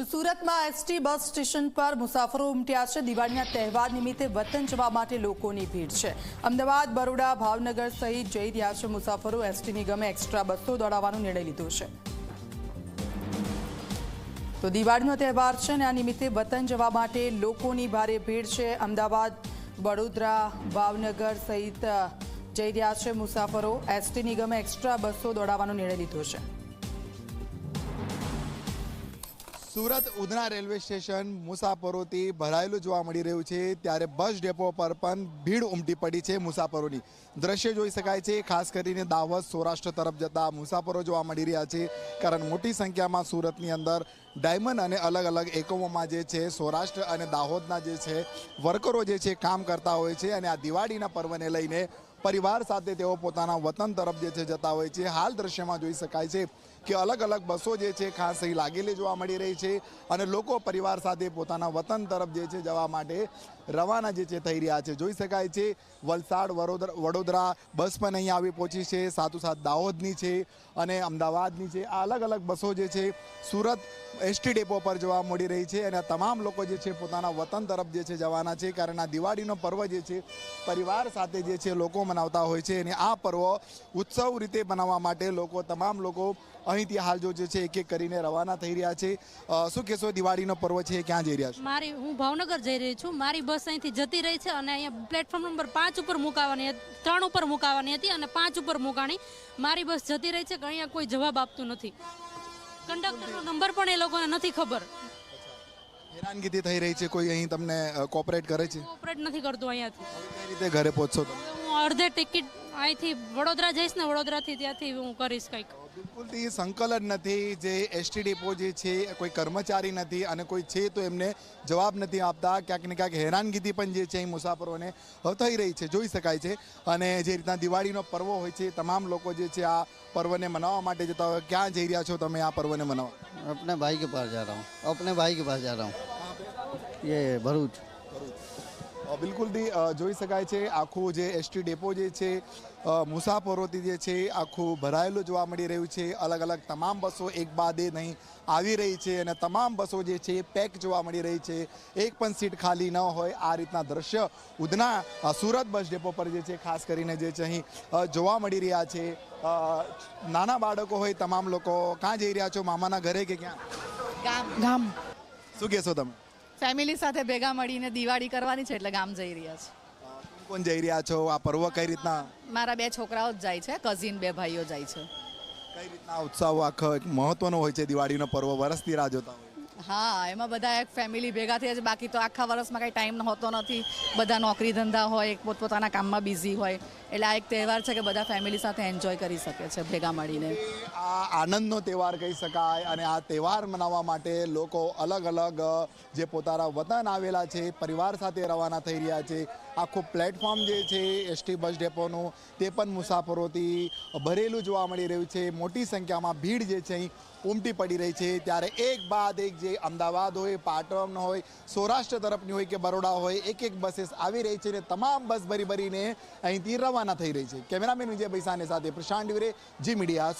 તો સુરતમાં ST bus station પર મુસાફરો ઉમટ્યા છે. દિવાળીના તહેવાર નિમિત્તે વતન જવા માટે લોકોની ભીડ છે. અમદાવાદ, બરોડા, ભાવનગર સહિત જઈ રહ્યા છે મુસાફરો. એસટી નિગમે એક્સ્ટ્રા બસો દોડાવવાનો નિર્ણય લીધો છે. તો દિવાળીનો તહેવાર છે અને આ નિમિત્તે વતન જવા માટે લોકોની ભારે ભીડ છે. અમદાવાદ વડોદરા ભાવનગર સહિત જઈ રહ્યા છે મુસાફરો. એસટી નિગમે એક્સ્ટ્રા બસો દોડાવવાનો નિર્ણય લીધો છે. સુરત ઉધના રેલવે સ્ટેશન મુસાફરોથી ભરાયેલું જોવા મળી રહ્યું છે. ત્યારે બસ ડેપો પર પણ ભીડ ઉમટી પડી છે મુસાફરોની. દ્રશ્ય જોઈ શકાય છે, ખાસ કરીને દાહોદ સૌરાષ્ટ્ર તરફ જતા મુસાફરો જોવા મળી રહ્યા છે. કારણ મોટી સંખ્યામાં સુરતની અંદર ડાયમંડ અને અલગ અલગ એકમોમાં જે છે, સૌરાષ્ટ્ર અને દાહોદના જે છે, વર્કરો જે છે, કામ કરતા હોય છે અને આ દિવાળીના પર્વને લઈને પરિવાર સાથે તેઓ પોતાના વતન તરફ જે છે જતા હોય છે. હાલ દ્રશ્યમાં જોઈ શકાય છે કે અલગ અલગ બસો જે છે ખાસ અહીં લાગેલી જોવા મળી રહી છે અને લોકો પરિવાર સાથે પોતાના વતન તરફ જે છે જવા માટે રવાના જે છે થઈ રહ્યા છે. જોઈ શકાય છે, વલસાડ, વડોદરા વડોદરા બસ પણ અહીં આવી પહોંચી છે, સાથોસાથ દાહોદની છે અને અમદાવાદની છે. આ અલગ અલગ બસો જે છે સુરત એસટી ડેપો પર જોવા મળી રહી છે અને તમામ લોકો જે છે પોતાના વતન તરફ જે છે જવાના છે. કારણ આ દિવાળીનો પર્વ જે છે પરિવાર સાથે જે છે લોકો મનાવતા હોય છે અને આ પર્વ ઉત્સવ રીતે મનાવવા માટે લોકો, તમામ લોકો અહીંથી હાલ જો જે છે એક એક કરીને રવાના થઈ રહ્યા છે. શું કહેશો દિવાળીનો પર્વ છે ક્યાં જઈ રહ્યા છે? મારી હું ભાવનગર જઈ રહી છું. મારી બસ અહીંથી જતી રહી છે અને અહીંયા પ્લેટફોર્મ નંબર પાંચ ઉપર મુકાવાની ત્રણ ઉપર મુકાવાની હતી અને પાંચ ઉપર મુકાણી મારી બસ જતી રહી છે કે અહીંયા કોઈ જવાબ આપતું નથી. કંડક્ટરનો નંબર પણ એ લોકોને નથી ખબર. હેરાનગીથી થઈ રહી છે કોઈ અહીં તમને કોઓપરેટ કરે છે? ઓપરેટ નથી કરતું અહીંયાથી. કઈ રીતે ઘરે પહોંચશો હું અડધે ટિકિટ અહીંથી વડોદરા જઈશ ને વડોદરાથી ત્યાંથી હું કરીશ કંઈક. બિલકુલથી સંકલન નથી જે એસટી ડીપો જે છે કોઈ કર્મચારી નથી અને કોઈ છે તો એમને જવાબ નથી આપતા. ક્યાંક ને ક્યાંક હેરાનગીથી પણ જે છે એ મુસાફરોને થઈ રહી છે જોઈ શકાય છે. અને જે રીતના દિવાળીનો પર્વ હોય છે તમામ લોકો જે છે આ પર્વને મનાવવા માટે જતા હોય. ક્યાં જઈ રહ્યા છો તમે આ પર્વને મનાવવા? અપને ભાઈ કે પાસ જા રહા હું અપને ભાઈ કે પાસ જા રહા હું ये ભરૂચ ભરૂચ. બિલકુલથી જોઈ શકાય છે. આખું જે એસટી ડેપો જે છે મુસાફરોથી જે છે આખું ભરાયેલું જોવા મળી રહ્યું છે. અલગ અલગ તમામ બસો એક બાદ એ નહીં આવી રહી છે અને તમામ બસો જે છે એ પેક જોવા મળી રહી છે. એક પણ સીટ ખાલી ન હોય આ રીતના દ્રશ્ય ઉધના સુરત બસ ડેપો પર જે છે ખાસ કરીને જે છે અહીં જોવા મળી રહ્યા છે. નાના બાળકો હોય તમામ લોકો ક્યાં જઈ રહ્યા છો? મામાના ઘરે કે ક્યાં? ગામ. ગામ. શું કહેશો તમે? ફેમિલી સાથે ભેગા મળીને દિવાળી કરવાની છે એટલે ગામ જઈ રહ્યા છે. કોણ જઈ રહ્યા છો? આ પર્વ કઈ રીતના? મારા બે છોકરાઓ જ જાય છે કઝિન બે ભાઈઓ જાય છે. કઈ રીતના ઉત્સાહ આખો એક મહત્વનો હોય છે દિવાળીનો પર્વ? વરસથી રાહ જોતા હોય. હા, એમાં બધા એક ફેમિલી ભેગા થયા છે. બાકી તો આખા વર્ષમાં કાંઈ ટાઈમ હોતો નથી. બધા નોકરી ધંધા હોય પોતપોતાના કામમાં બિઝી હોય. એટલે આ એક તહેવાર છે કે બધા ફેમિલી સાથે એન્જોય કરી શકે છે, ભેગા મળીને. આ આનંદનો તહેવાર કહી શકાય અને આ તહેવાર મનાવવા માટે લોકો અલગ અલગ જે પોતાના વતન આવેલા છે, પરિવાર સાથે રવાના થઈ રહ્યા છે. આખું પ્લેટફોર્મ જે છે, એસટી બસ ડેપોનું, તે પણ મુસાફરોથી ભરેલું જોવા મળી રહ્યું છે. મોટી સંખ્યામાં ભીડ જે છે, અહીં ઉમટી પડી રહી છે. ત્યારે એક બાદ એક જે અમદાવાદ હોય, પાટણ હોય, સૌરાષ્ટ્ર તરફની હોય કે બરોડા હોય, એક એક બસીસ આવી રહી છે અને તમામ બસ ભરી ભરીને અહીંથી રવાના થઈ રહી છે. કેમેરામેન વિજય ભૈસાને સાથે પ્રશાંત ડિવરે જી મીડિયા